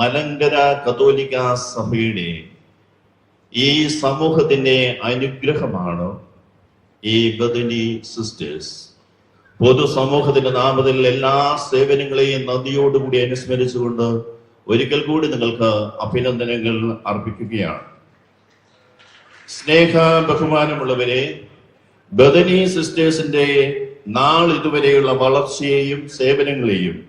മലങ്കര കത്തോലിക്ക സഭയുടെ ഈ സമൂഹത്തിന്റെ അനുഗ്രഹമാണ് ഈ ബദലി സിസ്റ്റേഴ്സ്. പൊതുസമൂഹത്തിന്റെ നാമത്തിൽ എല്ലാ സേവനങ്ങളെയും നന്ദിയോടുകൂടി അനുസ്മരിച്ചുകൊണ്ട് ഒരിക്കൽ കൂടി നിങ്ങൾക്ക് അഭിനന്ദനങ്ങൾ അർപ്പിക്കുകയാണ്. സ്നേഹ ബഹുമാനമുള്ളവരെ ബദനി സിസ്റ്റേഴ്സിന്റെ നാൾ ഇതുവരെയുള്ള വളർച്ചയെയും സേവനങ്ങളെയും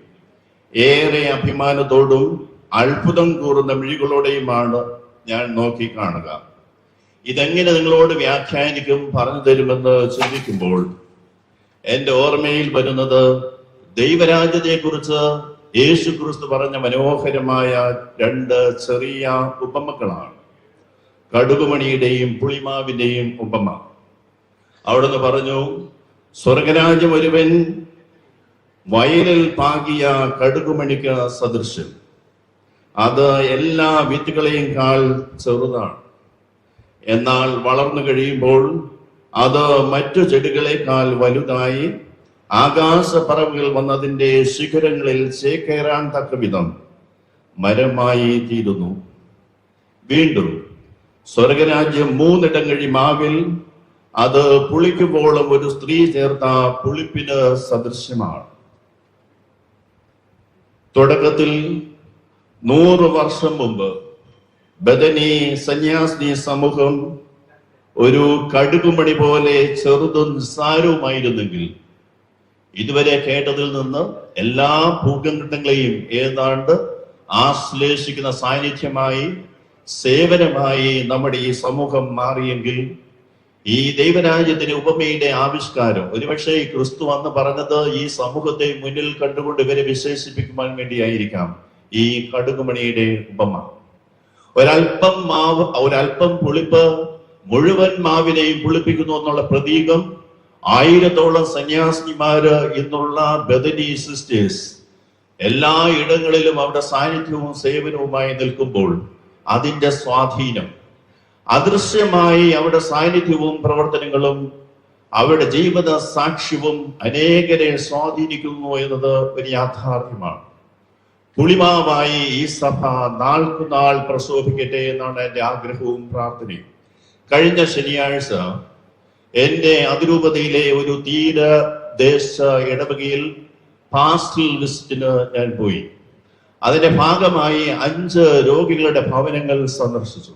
ഏറെ അഭിമാനത്തോടും അത്ഭുതം കൂറുന്ന മിഴികളോടെയുമാണ് ഞാൻ നോക്കി കാണുക. ഇതെങ്ങനെ നിങ്ങളോട് വ്യാഖ്യാനിക്കും പറഞ്ഞു തരുമെന്ന് ചിന്തിക്കുമ്പോൾ എന്റെ ഓർമ്മയിൽ വരുന്നത് ദൈവരാജ്യത്തെക്കുറിച്ച് യേശു ക്രിസ്തു പറഞ്ഞ മനോഹരമായ രണ്ട് ചെറിയ ഉപമകളാണ്. കടുകുമണിയുടെയും പുളിമാവിന്റെയും ഉപമ. അവിടുന്ന് പറഞ്ഞു സ്വർഗരാജ്യം ഒരുവൻ വയലിൽ പാകിയ കടുകുമണിക്ക് സദൃശ്യം. അത് എല്ലാ വിത്തുകളെയും കാൾ ചെറുതാണ്. എന്നാൽ വളർന്നു കഴിയുമ്പോൾ അത് മറ്റു ചെടികളെക്കാൾ വലുതായി ആകാശ ആകാശപ്പറവുകൾ വന്നതിന്റെ ശിഖരങ്ങളിൽ ചേക്കേറാൻ തക്ക വിധം മരമായി തീരുന്നു. വീണ്ടും സ്വർഗരാജ്യം മൂന്നിടങ്ങഴി മാവിൽ അത് പുളിക്കുമ്പോഴും ഒരു സ്ത്രീ ചേർത്ത പുളിപ്പിന് സദൃശ്യമാണ്. തുടക്കത്തിൽ നൂറ് വർഷം മുമ്പ് ബദനി സന്യാസിനി സമൂഹം ഒരു കടുകുമണി പോലെ ചെറുതും നിസ്സാരവുമായിരുന്നെങ്കിൽ ഇതുവരെ കേട്ടതിൽ നിന്ന് എല്ലാ ഭൂഖണ്ഡങ്ങളെയും ഏതാണ്ട് ആശ്ലേഷിക്കുന്ന സാന്നിധ്യമായി സേവനമായി നമ്മുടെ ഈ സമൂഹം മാറിയെങ്കിൽ ഈ ദൈവരാജ്യത്തിന്റെ ഉപമയുടെ ആവിഷ്കാരം ഒരുപക്ഷെ ഈ ക്രിസ്തു അന്ന് പറഞ്ഞത് ഈ സമൂഹത്തെ മുന്നിൽ കണ്ടുകൊണ്ട് ഇവരെ വിശേഷിപ്പിക്കുവാൻ വേണ്ടിയായിരിക്കാം. ഈ കടുകുമണിയുടെ ഉപമ. ഒരൽപ്പം മാവ് ഒരൽപ്പം പുളിപ്പ് മുഴുവൻ മാവിനെയും പുളിപ്പിക്കുന്നു എന്നുള്ള പ്രതീകം ആയിരത്തോളം സന്യാസിനിമാര് ഇന്നുള്ള ബദനി സിസ്റ്റേഴ്സ് എല്ലാ ഇടങ്ങളിലും അവരുടെ സാന്നിധ്യവും സേവനവുമായി നിൽക്കുമ്പോൾ അതിന്റെ സ്വാധീനം അദൃശ്യമായി അവരുടെ സാന്നിധ്യവും പ്രവർത്തനങ്ങളും അവരുടെ ജീവിത സാക്ഷ്യവും അനേകരെ സ്വാധീനിക്കുന്നു എന്നത് ഒരു യാഥാർത്ഥ്യമാണ്. പുളിമാവായി ഈ സഭ നാൾക്കുനാൾ പ്രശോഭിക്കട്ടെ എന്നാണ് എന്റെ ആഗ്രഹവും പ്രാർത്ഥനയും. കഴിഞ്ഞ ശനിയാഴ്ച എന്റെ അതിരൂപതയിലെ ഒരു തീരദേശ ഇടവകയിൽ പാസ്റ്റൽ വിസിറ്റിന് ഞാൻ പോയി. അതിന്റെ ഭാഗമായി അഞ്ച് രോഗികളുടെ ഭവനങ്ങൾ സന്ദർശിച്ചു.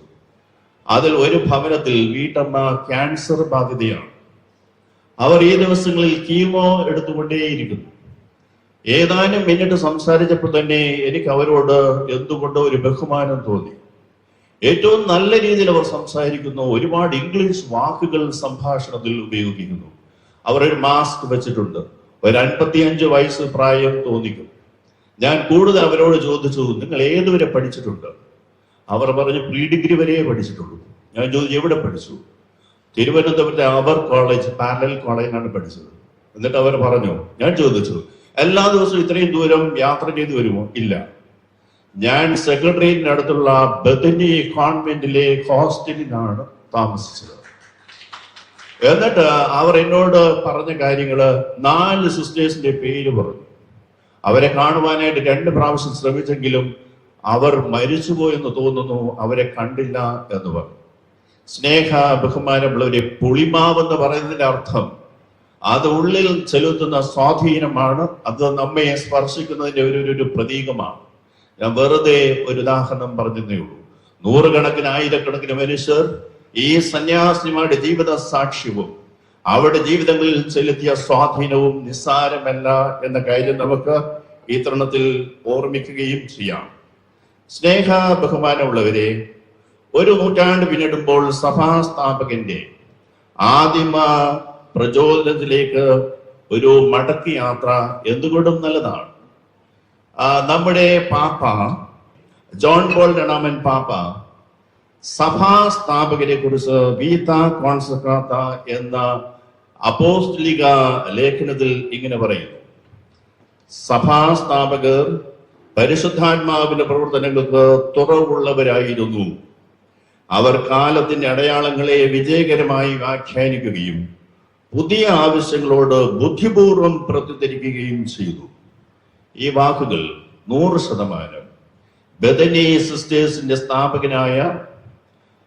അതിൽ ഒരു ഭവനത്തിൽ വീട്ടമ്മ ക്യാൻസർ ബാധിതയാണ്. അവർ ഈ ദിവസങ്ങളിൽ കീമോ എടുത്തുകൊണ്ടേയിരിക്കുന്നു. ഏതാനും മിനിറ്റ് സംസാരിച്ചപ്പോൾ തന്നെ എനിക്ക് അവരോട് എന്തുകൊണ്ട് ഒരു ബഹുമാനം തോന്നി? ഏറ്റവും നല്ല രീതിയിൽ അവർ സംസാരിക്കുന്നു. ഒരുപാട് ഇംഗ്ലീഷ് വാക്കുകൾ സംഭാഷണത്തിൽ ഉപയോഗിക്കുന്നു. അവർ ഒരു മാസ്ക് വെച്ചിട്ടുണ്ട്. ഒരു അൻപത്തിയഞ്ച് വയസ്സ് പ്രായം തോന്നിക്കും. ഞാൻ കൂടുതൽ അവരോട് ചോദിച്ചു നിങ്ങൾ ഏതുവരെ പഠിച്ചിട്ടുണ്ട്? അവർ പറഞ്ഞു പ്രീ ഡിഗ്രി വരെ പഠിച്ചിട്ടുള്ളൂ. ഞാൻ ചോദിച്ചു എവിടെ പഠിച്ചു? തിരുവനന്തപുരത്തെ അവർ കോളേജ് പാരലൽ കോളേജിലാണ് പഠിച്ചത്. എന്നിട്ട് അവർ പറഞ്ഞു ഞാൻ ചോദിച്ചു എല്ലാ ദിവസവും ഇത്രയും ദൂരം യാത്ര ചെയ്തു വരുമോ? ഇല്ല. ഞാൻ സെക്രട്ടേറിയറ്റിന് അടുത്തുള്ള ബദനി കോൺവെന്റിലെ ഹോസ്റ്റലിലാണ് താമസിച്ചത്. എന്നിട്ട് അവർ എന്നോട് പറഞ്ഞ കാര്യങ്ങൾ നാല് സിസ്റ്റേഴ്സിന്റെ പേര് പറഞ്ഞു. അവരെ കാണുവാനായിട്ട് രണ്ട് പ്രാവശ്യം ശ്രമിച്ചെങ്കിലും അവർ മരിച്ചുപോയെന്ന് തോന്നുന്നു അവരെ കണ്ടില്ല എന്ന് പറഞ്ഞു. സ്നേഹ ബഹുമാനമുള്ളവരെ പുളിമാവെന്ന് പറയുന്നതിന്റെ അർത്ഥം അത് ഉള്ളിൽ ചെലുത്തുന്ന സ്വാധീനമാണ് അത് നമ്മെ സ്പർശിക്കുന്നതിന്റെ ഒരു ഒരു- പ്രതീകമാണ്. ഞാൻ വെറുതെ ഒരു ഉദാഹരണം പറഞ്ഞതേ ഉള്ളൂ. നൂറുകണക്കിന് ആയിരക്കണക്കിന് മനുഷ്യർ ഈ സന്യാസിമാരുടെ ജീവിത സാക്ഷ്യവും അവരുടെ ജീവിതങ്ങളിൽ ചെലുത്തിയ സ്വാധീനവും നിസ്സാരമല്ല എന്ന കാര്യം നമുക്ക് ഈ തരണത്തിൽ ഓർമ്മിക്കുകയും ചെയ്യാം. സ്നേഹ ബഹുമാനമുള്ളവരെ ഒരു നൂറ്റാണ്ട് പിന്നിടുമ്പോൾ സഭാസ്ഥാപകന്റെ ആദിമ പ്രചോദനത്തിലേക്ക് ഒരു മടക്കി യാത്ര എന്തുകൊണ്ടും നല്ലതാണ്. നമ്മുടെ പാപ്പ ജോൺ പോൾ രണ്ടാമൻ പാപ്പ സഭാ സ്ഥാപകരെ കുറിച്ച് വീത കോൺസക്രാത്ത എന്ന അപ്പോസ്തലിക ലേഖനത്തിൽ ഇങ്ങനെ പറയുന്നു. സഭാ സ്ഥാപകർ പരിശുദ്ധാത്മാവിന്റെ പ്രവർത്തനങ്ങൾക്ക് തുറവുള്ളവരായിരുന്നു. അവർ കാലത്തിന്റെ അടയാളങ്ങളെ വിജയകരമായി വ്യാഖ്യാനിക്കുകയും പുതിയ ആവശ്യങ്ങളോട് ബുദ്ധിപൂർവം പ്രതികരിക്കുകയും ചെയ്തു. ഈ വാക്കുകൾ നൂറ് ശതമാനം. ബദനി സിസ്റ്റേഴ്സിന്റെ സ്ഥാപകനായ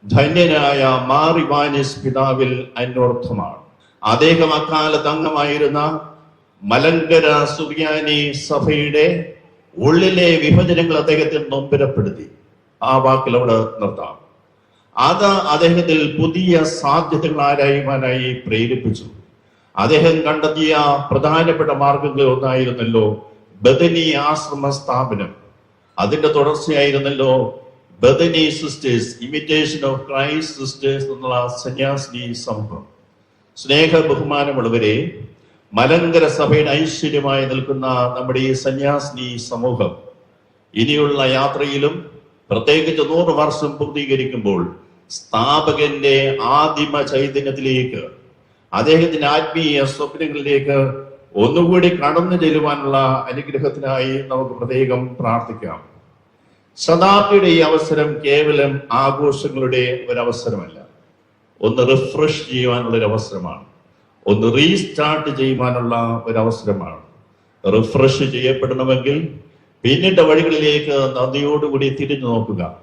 ധന്യനായ മാറിവാനിസ് പിതാവിൽ അന്വർത്ഥമാണ്. അദ്ദേഹം അക്കാലത്ത് അംഗമായിരുന്ന മലങ്കര സുറിയാനി സഭയുടെ ഉള്ളിലെ വിഭജനങ്ങൾ അദ്ദേഹത്തെ നൊമ്പരപ്പെടുത്തി. ആ വാക്കിൽ അവിടെ നിർത്താം. അത് അദ്ദേഹത്തിൽ പുതിയ സാധ്യതകൾ ആരായുവാനായി പ്രേരിപ്പിച്ചു. അദ്ദേഹം കണ്ടെത്തിയ പ്രധാനപ്പെട്ട മാർഗങ്ങളിൽ ഒന്നായിരുന്നല്ലോ ബദനി ആശ്രമ സ്ഥാപനം. അതിന്റെ തുടർച്ചയായിരുന്നല്ലോ Bethany sisters imitation of Christ sisters എന്നുള്ള സന്യാസിനി സംഭവം. സ്നേഹ ബഹുമാനമുള്ളവരെ മലങ്കര സഭയുടെ ഐശ്വര്യമായി നിൽക്കുന്ന നമ്മുടെ ഈ സന്യാസിനി സമൂഹം ഇനിയുള്ള യാത്രയിലും പ്രത്യേകിച്ച് നൂറ് വർഷം പൂർത്തീകരിക്കുമ്പോൾ സ്ഥാപകന്റെ ആദിമ ചൈതന്യത്തിലേക്ക് അദ്ദേഹത്തിന്റെ ആത്മീയ സ്വപ്നങ്ങളിലേക്ക് ഒന്നുകൂടി കടന്നു ചെല്ലുവാനുള്ള അനുഗ്രഹത്തിനായി നമുക്ക് പ്രത്യേകം പ്രാർത്ഥിക്കാം. ശതാബ്ദിയുടെ ഈ അവസരം കേവലം ആഘോഷങ്ങളുടെ ഒരവസരമല്ല. ഒന്ന് റിഫ്രഷ് ചെയ്യുവാനുള്ള ഒരു അവസരമാണ്. ഒന്ന് റീസ്റ്റാർട്ട് ചെയ്യുവാനുള്ള ഒരവസരമാണ്. റിഫ്രഷ് ചെയ്യപ്പെടണമെങ്കിൽ പിന്നിട്ട വഴികളിലേക്ക് നദിയോടുകൂടി തിരിഞ്ഞു നോക്കുക.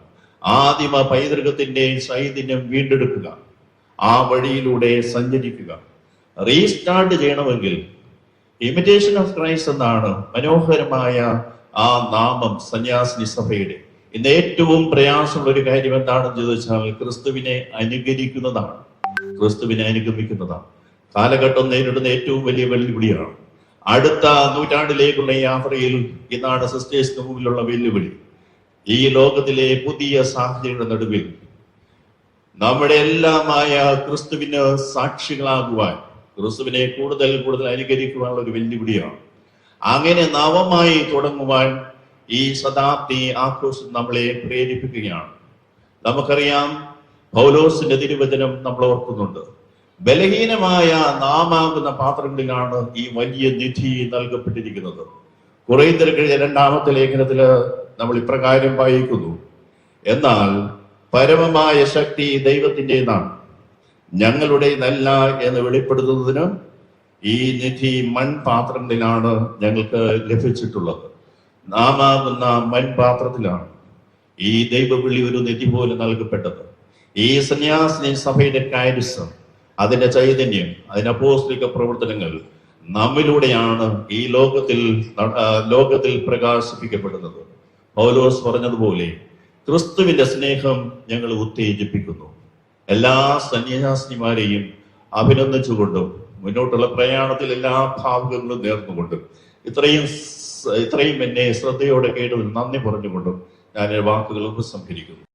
ആദിമ പൈതൃകത്തിന്റെ സൈതന്യം വീണ്ടെടുക്കുക. ആ വഴിയിലൂടെ സഞ്ചരിക്കുക. റീസ്റ്റാർട്ട് ചെയ്യണമെങ്കിൽ ഇമിറ്റേഷൻ ഓഫ് ക്രൈസ്റ്റ് എന്നാണ് മനോഹരമായ ആ നാമം സന്യാസിനി സഭയുടെ. ഇന്ന് ഏറ്റവും പ്രയാസമുള്ള ഒരു കാര്യം എന്താണെന്ന് ചോദിച്ചാൽ ക്രിസ്തുവിനെ അനുകരിക്കുന്നതാണ്. ക്രിസ്തുവിനെ അനുഗമിക്കുന്നതാണ്. കാലഘട്ടം നേരിടുന്ന ഏറ്റവും വലിയ വെല്ലുവിളിയാണ്. അടുത്ത നൂറ്റാണ്ടിലേക്കുള്ള യാത്രയിൽ ഇതാണ് സിസ്റ്റേഴ്സിന് മുമ്പിലുള്ള വെല്ലുവിളി. ഈ ലോകത്തിലെ പുതിയ സാഹചര്യങ്ങളുടെ നടുവിൽ നമ്മുടെ എല്ലാമായ ക്രിസ്തുവിന് സാക്ഷികളാകുവാൻ ക്രിസ്തുവിനെ കൂടുതൽ കൂടുതൽ അനുകരിക്കുവാനുള്ള ഒരു വെല്ലുവിളിയാണ്. അങ്ങനെ നവമായി തുടങ്ങുവാൻ ഈ ശതാബ്ദി ആഘോഷം നമ്മളെ പ്രേരിപ്പിക്കുകയാണ്. നമുക്കറിയാം പൗലോസിന്റെ തിരുവചനം നമ്മൾ ഓർക്കുന്നുണ്ട്. ബലഹീനമായ നാമാകുന്ന പാത്രങ്ങളിലാണ് ഈ വലിയ നിധി നൽകപ്പെട്ടിരിക്കുന്നത്. കുറേ തിരക്കഴിഞ്ഞ രണ്ടാമത്തെ ലേഖനത്തിൽ നമ്മൾ ഇപ്രകാരം വായിക്കുന്നു. എന്നാൽ പരമമായ ശക്തി ദൈവത്തിന്റെതാണ്. ഞങ്ങളുടെ നല്ല എന്ന് വെളിപ്പെടുത്തുന്നതിനും ഈ നിധി മൺപാത്രങ്ങളിലാണ് ഞങ്ങൾക്ക് ലഭിച്ചിട്ടുള്ളത്. നാമാകുന്ന മൺപാത്രത്തിലാണ് ഈ ദൈവവിളി ഒരു നിധി പോലെ നൽകപ്പെട്ടത്. ഈ സന്യാസിനി സഭയുടെ കാര്യസം അതിന്റെ ചൈതന്യം അതിന്റെ അപ്പോസ്ലിക പ്രവർത്തനങ്ങൾ നമ്മിലൂടെയാണ് ഈ ലോകത്തിൽ ലോകത്തിൽ പ്രകാശിപ്പിക്കപ്പെടുന്നത്. പൗലോസ് പറഞ്ഞതുപോലെ ക്രിസ്തുവിന്റെ സ്നേഹം ഞങ്ങൾ ഉത്തേജിപ്പിക്കുന്നു. എല്ലാ സന്യാസിനിമാരെയും അഭിനന്ദിച്ചുകൊണ്ടും മുന്നോട്ടുള്ള പ്രയാണത്തിൽ എല്ലാ ഭാവുകങ്ങളും നേർന്നുകൊണ്ടും ഇത്രയും ഇത്രയും എന്നെ ശ്രദ്ധയോടെ കേട്ടതിൽ നന്ദി പറഞ്ഞുകൊണ്ടും ഞാൻ വാക്കുകൾ ഉപസംഹരിക്കുന്നു.